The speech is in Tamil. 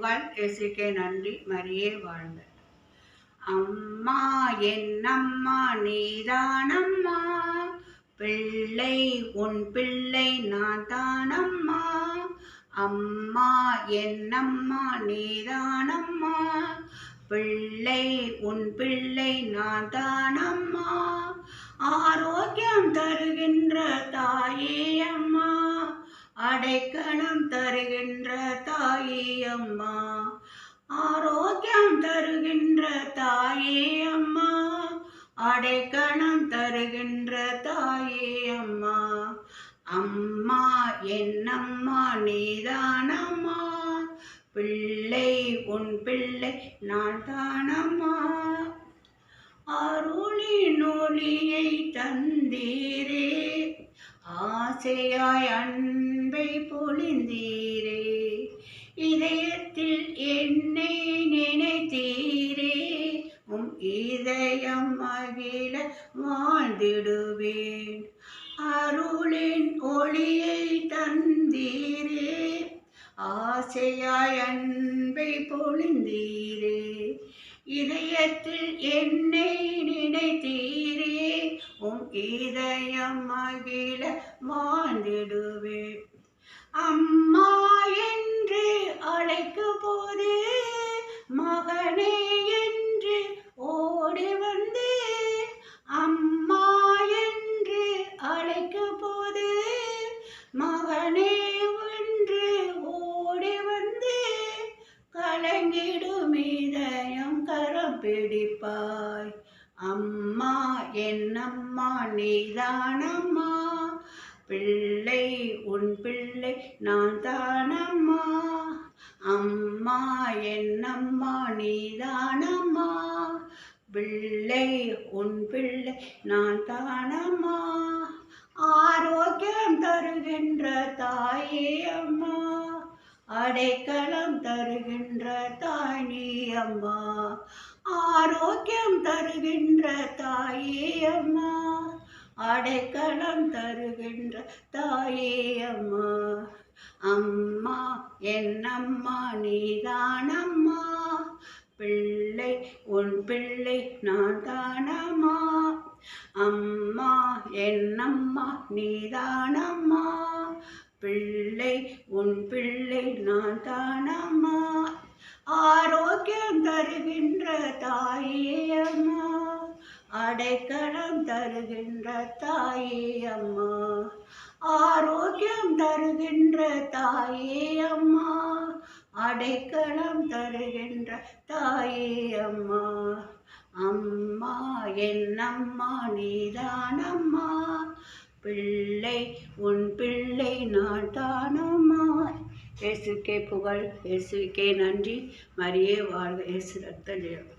புகழ் இயேசுக்கே நன்றி மரியே வாழ்க. அம்மா என்னம்மா நீதானம்மா. பிள்ளை உன் பிள்ளை நான் தானம்மா அம்மா என்னம்மா நீதானம்மா. பிள்ளை உன் பிள்ளை நான் தானம்மா ஆரோக்கியம் தருகின்ற தாயே அம்மா அடைக்கலம் தருகின்ற அம்மா. ஆரோக்கியம் தருகின்ற தாயே அம்மா. அடைக்கணம் தருகின்ற தாயே அம்மா. அம்மா என்னம்மா நீதானம்மா பிள்ளை உன் பிள்ளை நான் தானம்மா அருளி ஒளியை தந்தீரே. ஆசையாய் அன்பை பொழிந்தீரே. இதயத்தில் என்னை நினைத்தீரே. உம் இதயம் மகிழ வாழ்ந்திடுவேன். அருளின் ஒளியை தந்தீரே. ஆசையாய் அன்பை பொழிந்தீரே. இதயத்தில் என்னை நினைத்தீரே இதயம் மகிழ வாழ்ந்திடுவேன் அம்மா என்று அழைக்கும் போது மகனே என்று ஓடி வந்து அம்மா என்று அழைக்கும் போது மகனே என்று ஓடி வந்து கலங்கிடும் இதயம் கரம் பிடிப்பாய். அம்மா என்னம்மா நீதானம்மா. பிள்ளை உன் பிள்ளை நான் தானம்மா அம்மா என்னம்மா நீதானம்மா. பிள்ளை உன் பிள்ளை நான் தானம்மா ஆரோக்கியம் தருகின்ற தாயே அம்மா. அடைக்கலம் தருகின்ற தாய் நீ அம்மா ஆரோக்கியம் தருகின்ற தாயே அம்மா அடைக்கலம் தருகின்ற தாயே அம்மா. அம்மா என்னம்மா நீதானம்மா. பிள்ளை உன் பிள்ளை நான் தானம்மா அம்மா என்னம்மா நீதானம்மா. பிள்ளை உன் பிள்ளை நான் தானம்மா ஆரோக்கியம் தருகின்ற தாயே அம்மா. அடைக்கலம் தருகின்ற தாயே அம்மா. ஆரோக்கியம் தருகின்ற தாயே அம்மா. அடைக்கலம் தருகின்ற தாயே அம்மா. அம்மா என்னம்மா நீதானம்மா. பிள்ளை உன் பிள்ளை நான் தானம்மா இயேசுக்கே புகழ் இயேசுக்கே நன்றி. மரியே வாழ்க இயேசு ரத்த ஜெயம்.